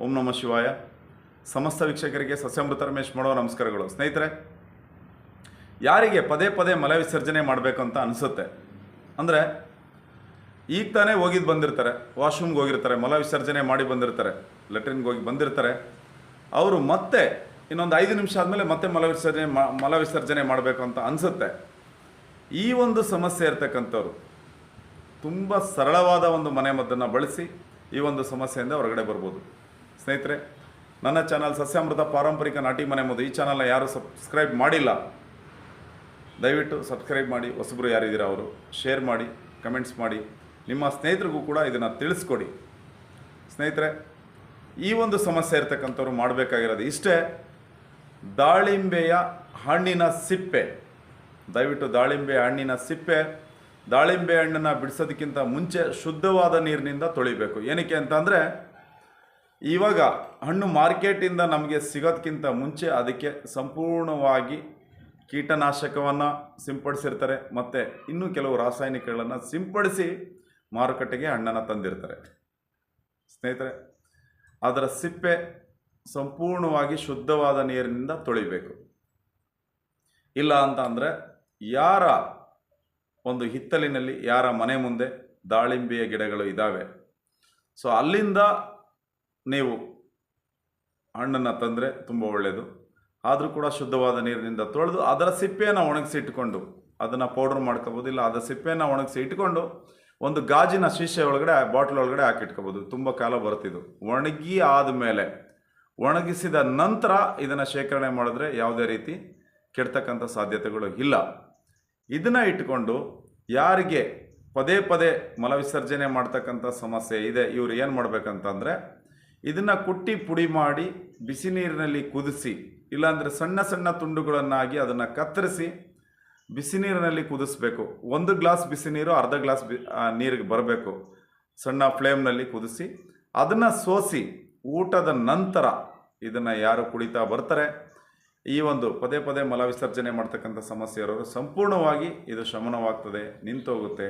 ಓಂ ನಮಃ ಶಿವಾಯ. ಸಮಸ್ತ ವೀಕ್ಷಕರಿಗೆ ಸಸ್ಯಮೃತ ರಮೇಶ್ ಮಾಡೋ ನಮಸ್ಕಾರಗಳು. ಸ್ನೇಹಿತರೆ, ಯಾರಿಗೆ ಪದೇ ಪದೇ ಮಲ ವಿಸರ್ಜನೆ ಮಾಡಬೇಕು ಅಂತ ಅನಿಸುತ್ತೆ? ಅಂದರೆ, ಈಗ ತಾನೇ ಹೋಗಿದ್ದು ಬಂದಿರ್ತಾರೆ, ವಾಶ್ರೂಮ್ಗೆ ಹೋಗಿರ್ತಾರೆ, ಮಲ ವಿಸರ್ಜನೆ ಮಾಡಿ ಬಂದಿರ್ತಾರೆ, ಲೆಟ್ರಿನ್ಗೆ ಹೋಗಿ ಬಂದಿರ್ತಾರೆ. ಅವರು ಮತ್ತೆ ಇನ್ನೊಂದು ಐದು ನಿಮಿಷ ಆದಮೇಲೆ ಮತ್ತೆ ಮಲ ವಿಸರ್ಜನೆ ಮಲ ವಿಸರ್ಜನೆ ಮಾಡಬೇಕು ಅಂತ ಅನಿಸುತ್ತೆ. ಈ ಒಂದು ಸಮಸ್ಯೆ ಇರ್ತಕ್ಕಂಥವ್ರು ತುಂಬ ಸರಳವಾದ ಒಂದು ಮನೆಮದ್ದನ್ನು ಬಳಸಿ ಈ ಒಂದು ಸಮಸ್ಯೆಯಿಂದ ಹೊರಗಡೆ ಬರ್ಬೋದು. ಸ್ನೇಹಿತರೆ, ನನ್ನ ಚಾನಲ್ ಸಸ್ಯಾಮೃತ ಪಾರಂಪರಿಕ ನಾಟಿ ಮನೆ ಮದ್ದು ಈ ಚಾನಲ್ನ ಯಾರು ಸಬ್ಸ್ಕ್ರೈಬ್ ಮಾಡಿಲ್ಲ, ದಯವಿಟ್ಟು ಸಬ್ಸ್ಕ್ರೈಬ್ ಮಾಡಿ, ಹೊಸಬ್ರು ಯಾರಿದ್ದೀರಾ ಅವರು ಶೇರ್ ಮಾಡಿ ಕಮೆಂಟ್ಸ್ ಮಾಡಿ, ನಿಮ್ಮ ಸ್ನೇಹಿತರಿಗೂ ಕೂಡ ಇದನ್ನು ತಿಳಿಸ್ಕೊಡಿ. ಸ್ನೇಹಿತರೆ, ಈ ಒಂದು ಸಮಸ್ಯೆ ಇರ್ತಕ್ಕಂಥವ್ರು ಮಾಡಬೇಕಾಗಿರೋದು ಇಷ್ಟೇ, ದಾಳಿಂಬೆಯ ಹಣ್ಣಿನ ಸಿಪ್ಪೆ. ದಯವಿಟ್ಟು ದಾಳಿಂಬೆ ಹಣ್ಣಿನ ಸಿಪ್ಪೆ, ದಾಳಿಂಬೆ ಹಣ್ಣನ್ನು ಬಿಡಿಸೋದಕ್ಕಿಂತ ಮುಂಚೆ ಶುದ್ಧವಾದ ನೀರಿನಿಂದ ತೊಳಿಬೇಕು. ಏನಕ್ಕೆ ಅಂತಂದರೆ ಇವಾಗ ಹಣ್ಣು ಮಾರ್ಕೆಟಿಂದ ನಮಗೆ ಸಿಗೋದಕ್ಕಿಂತ ಮುಂಚೆ ಅದಕ್ಕೆ ಸಂಪೂರ್ಣವಾಗಿ ಕೀಟನಾಶಕವನ್ನು ಸಿಂಪಡಿಸಿರ್ತಾರೆ. ಮತ್ತು ಇನ್ನೂ ಕೆಲವು ರಾಸಾಯನಿಕಗಳನ್ನು ಸಿಂಪಡಿಸಿ ಮಾರುಕಟ್ಟೆಗೆ ಹಣ್ಣನ್ನು ತಂದಿರ್ತಾರೆ. ಸ್ನೇಹಿತರೆ, ಅದರ ಸಿಪ್ಪೆ ಸಂಪೂರ್ಣವಾಗಿ ಶುದ್ಧವಾದ ನೀರಿನಿಂದ ತೊಳಿಬೇಕು. ಇಲ್ಲ ಅಂತ ಅಂದರೆ ಯಾರ ಒಂದು ಹಿತ್ತಲಿನಲ್ಲಿ, ಯಾರ ಮನೆ ಮುಂದೆ ದಾಳಿಂಬೆಯ ಗಿಡಗಳು ಇದ್ದಾವೆ ಸೊ ಅಲ್ಲಿಂದ ನೀವು ಹಣ್ಣನ್ನು ತಂದರೆ ತುಂಬ ಒಳ್ಳೆಯದು ಆದರೂ ಕೂಡ ಶುದ್ಧವಾದ ನೀರಿನಿಂದ ತೊಳೆದು ಅದರ ಸಿಪ್ಪೆಯನ್ನು ಒಣಗಿಸಿ ಇಟ್ಕೊಂಡು ಅದನ್ನು ಪೌಡ್ರ್ ಮಾಡ್ಕೋಬೋದು, ಇಲ್ಲ ಅದರ ಸಿಪ್ಪೆಯನ್ನು ಒಣಗಿಸಿ ಇಟ್ಕೊಂಡು ಒಂದು ಗಾಜಿನ ಶೀಶೆ ಒಳಗಡೆ ಬಾಟ್ಲ್ ಒಳಗಡೆ ಹಾಕಿಟ್ಕೋಬೋದು ತುಂಬ ಕಾಲ ಬರ್ತಿದ್ದು ಒಣಗಿ ಆದಮೇಲೆ, ಒಣಗಿಸಿದ ನಂತರ ಇದನ್ನು ಶೇಖರಣೆ ಮಾಡಿದ್ರೆ ಯಾವುದೇ ರೀತಿ ಕೆಡ್ತಕ್ಕಂಥ ಸಾಧ್ಯತೆಗಳು ಇಲ್ಲ. ಇದನ್ನು ಇಟ್ಕೊಂಡು ಯಾರಿಗೆ ಪದೇ ಪದೇ ಮಲವಿಸರ್ಜನೆ ಮಾಡ್ತಕ್ಕಂಥ ಸಮಸ್ಯೆ ಇದೆ, ಇವರು ಏನು ಮಾಡ್ಬೇಕಂತಂದರೆ ಇದನ್ನು ಕುಟ್ಟಿ ಪುಡಿ ಮಾಡಿ ಬಿಸಿ ನೀರಿನಲ್ಲಿ ಕುದಿಸಿ, ಇಲ್ಲಾಂದರೆ ಸಣ್ಣ ಸಣ್ಣ ತುಂಡುಗಳನ್ನಾಗಿ ಅದನ್ನು ಕತ್ತರಿಸಿ ಬಿಸಿ ನೀರಿನಲ್ಲಿ ಕುದಿಸ್ಬೇಕು. ಒಂದು ಗ್ಲಾಸ್ ಬಿಸಿ ನೀರು, ಅರ್ಧ ಗ್ಲಾಸ್ ಬಿ ನೀರಿಗೆ ಬರಬೇಕು. ಸಣ್ಣ ಫ್ಲೇಮ್ನಲ್ಲಿ ಕುದಿಸಿ ಅದನ್ನು ಸೋಸಿ ಊಟದ ನಂತರ ಇದನ್ನು ಯಾರು ಕುಡಿತಾ ಬರ್ತಾರೆ, ಈ ಒಂದು ಪದೇ ಪದೇ ಮಲ ವಿಸರ್ಜನೆ ಮಾಡ್ತಕ್ಕಂಥ ಸಮಸ್ಯೆ ಇರೋರು ಸಂಪೂರ್ಣವಾಗಿ ಇದು ಶಮನವಾಗ್ತದೆ, ನಿಂತೋಗುತ್ತೆ,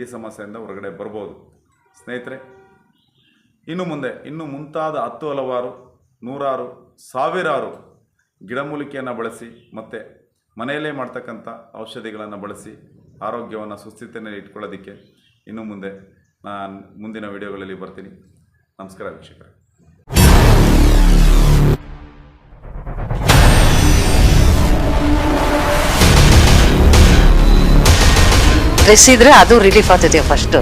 ಈ ಸಮಸ್ಯೆಯಿಂದ ಹೊರಗಡೆ ಬರ್ಬೋದು. ಸ್ನೇಹಿತರೆ ಇನ್ನು ಮುಂದೆ, ಇನ್ನು ಮುಂತಾದ ಹತ್ತು ಹಲವಾರು, ನೂರಾರು, ಸಾವಿರಾರು ಗಿಡಮೂಲಿಕೆಯನ್ನು ಬಳಸಿ ಮತ್ತು ಮನೆಯಲ್ಲೇ ಮಾಡ್ತಕ್ಕಂಥ ಔಷಧಿಗಳನ್ನು ಬಳಸಿ ಆರೋಗ್ಯವನ್ನು ಸುಸ್ಥಿತಿಯಲ್ಲಿ ಇಟ್ಕೊಳ್ಳೋದಕ್ಕೆ ಇನ್ನು ಮುಂದೆ ನಾನು ಮುಂದಿನ ವಿಡಿಯೋಗಳಲ್ಲಿ ಬರ್ತೀನಿ. ನಮಸ್ಕಾರ ವೀಕ್ಷಕರೇ. ಸ್ಟ್ರೆಸ್ ಇದ್ರೆ ಅದು ರಿಲೀಫ್ ಆಗ್ತದೆ ಫಸ್ಟ್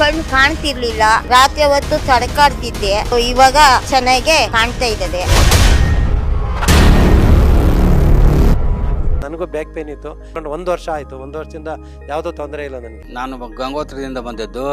ಕಣ್ಣು ಕಾಣ್ತಿರ್ಲಿಲ್ಲ. ರಾತ್ರಿ ಹೊತ್ತು ತಡಕಾಡ್ತಿದ್ದೆ. ಇವಾಗ ಚೆನ್ನಾಗೆ ಕಾಣ್ತಾ ಇದ್ದದೆ ನನಗೂ ಬ್ಯಾಕ್ ಪೇನ್ ಇತ್ತು. ಒಂದು ಒಂದು ವರ್ಷ ಆಯಿತು. ಒಂದು ವರ್ಷದಿಂದ ಯಾವುದೋ ತೊಂದರೆ ಇಲ್ಲ ನನಗೆ. ನಾನು ಗಂಗೋತ್ರದಿಂದ ಬಂದದ್ದು.